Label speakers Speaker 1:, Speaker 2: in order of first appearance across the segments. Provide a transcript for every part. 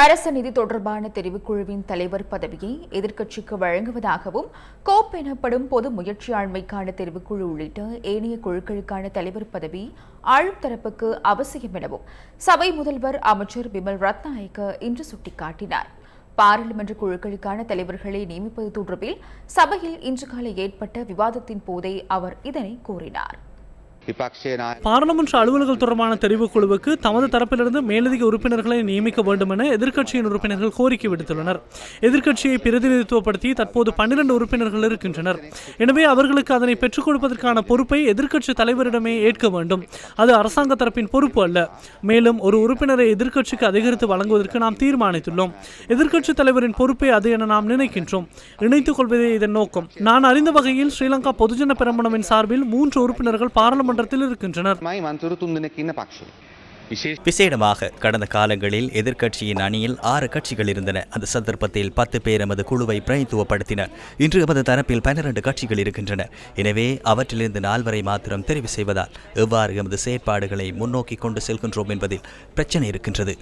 Speaker 1: அரசு நிதி தொடர்பான தெரிவுக்குழுவின் தலைவர் பதவியை எதிர்க்கட்சிக்கு வழங்குவதாகவும் கோப் எனப்படும் பொது முயற்சியாண்மைக்கான தெரிவுக்குழு உள்ளிட்ட ஏனைய குழுக்களுக்கான தலைவர் பதவி ஆளும் தரப்புக்கு அவசியம் எனவும் சபை முதல்வர் அமைச்சர் விமல் ரத்நாயக்க இன்று சுட்டிக்காட்டினார். பாராளுமன்ற குழுக்களுக்கான தலைவர்களை நியமிப்பது தொடர்பில் சபையில் இன்று காலை ஏற்பட்ட விவாதத்தின் போதே அவர் இதனை கூறினார்.
Speaker 2: பாராளுமன்ற அலுவல்கள் தொடர்பான தெரிவுக்குழுவுக்கு தமது தரப்பிலிருந்து மேலதிக உறுப்பினர்களை நியமிக்க வேண்டும் என எதிர்க்கட்சியின் உறுப்பினர்கள் கோரிக்கை விடுத்துள்ளனர். எதிர்க்கட்சியை பிரதிநிதித்துவப்படுத்தி தற்போது பன்னிரண்டு உறுப்பினர்கள் இருக்கின்றனர். எனவே அவர்களுக்கு அதனை பெற்றுக் கொடுப்பதற்கான பொறுப்பை எதிர்க்கட்சி தலைவரிடமே ஏற்க வேண்டும். அது அரசாங்க தரப்பின் பொறுப்பு அல்ல. மேலும் ஒரு உறுப்பினரை எதிர்க்கட்சிக்கு அதிகரித்து வழங்குவதற்கு நாம் தீர்மானித்துள்ளோம். எதிர்க்கட்சி தலைவரின் பொறுப்பே அது என நாம் நினைக்கின்றோம். இணைத்துக் கொள்வதே இதன் நோக்கம். நான் அறிந்த வகையில் ஸ்ரீலங்கா பொதுஜன பெரம்பனவின் சார்பில் மூன்று உறுப்பினர்கள் நாடாளுமன்றத்தில் இருக்கின்றனர்.
Speaker 3: விசேடமாக கடந்த காலங்களில் எதிர்க்கட்சியின் அணியில் ஆறு கட்சிகள் இருந்தன. அந்த சந்தர்ப்பத்தில் பத்து பேர் எமது குழுவை பிரதித்துவப்படுத்தினர் இன்று எமது தரப்பில் பன்னிரண்டு கட்சிகள் இருக்கின்றன. எனவே அவற்றிலிருந்து நால்வரை மாத்திரம் தெரிவு செய்வதால் எவ்வாறு எமது செயற்பாடுகளை முன்னோக்கி கொண்டு செல்கின்றோம் என்பதில் பிரச்சனை இருக்கின்றது.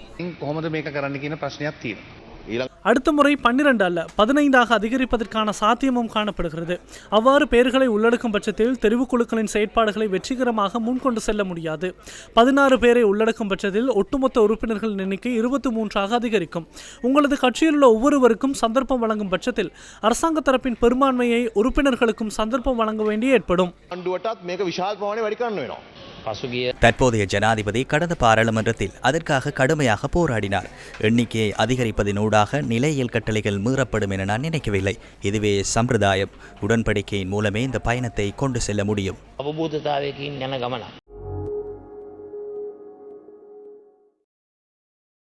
Speaker 2: அடுத்த முறை பன்னிரண்டு அல்ல பதினைந்தாக அதிகரிப்பதற்கான சாத்தியமும் காணப்படுகிறது. அவ்வாறு பெயர்களை உள்ளடக்கும் பட்சத்தில் தெரிவுக்குழுக்களின் செயற்பாடுகளை வெற்றிகரமாக முன்கொண்டு செல்ல முடியாது. பதினாறு பேரை உள்ளடக்கும் பட்சத்தில் ஒட்டுமொத்த உறுப்பினர்களின் எண்ணிக்கை இருபத்தி மூன்றாக அதிகரிக்கும். உங்களது கட்சியில் உள்ள ஒவ்வொருவருக்கும் சந்தர்ப்பம் வழங்கும் பட்சத்தில் அரசாங்க தரப்பின் பெரும்பான்மையை உறுப்பினர்களுக்கும் சந்தர்ப்பம் வழங்க வேண்டிய ஏற்படும்.
Speaker 3: தற்போதைய ஜனாதிபதி கடந்த பாராளுமன்றத்தில் அதற்காக கடுமையாக போராடினார். எண்ணிக்கையை அதிகரிப்பதினூடாக நிலையியல் கட்டளைகள் மீறப்படும் என நான் நினைக்கவில்லை. இதுவே சம்பிரதாயம். உடன்படிக்கையின் மூலமே இந்த பயணத்தை கொண்டு செல்ல முடியும்.
Speaker 4: அவபூதத்தாவைக்கு என கவனம்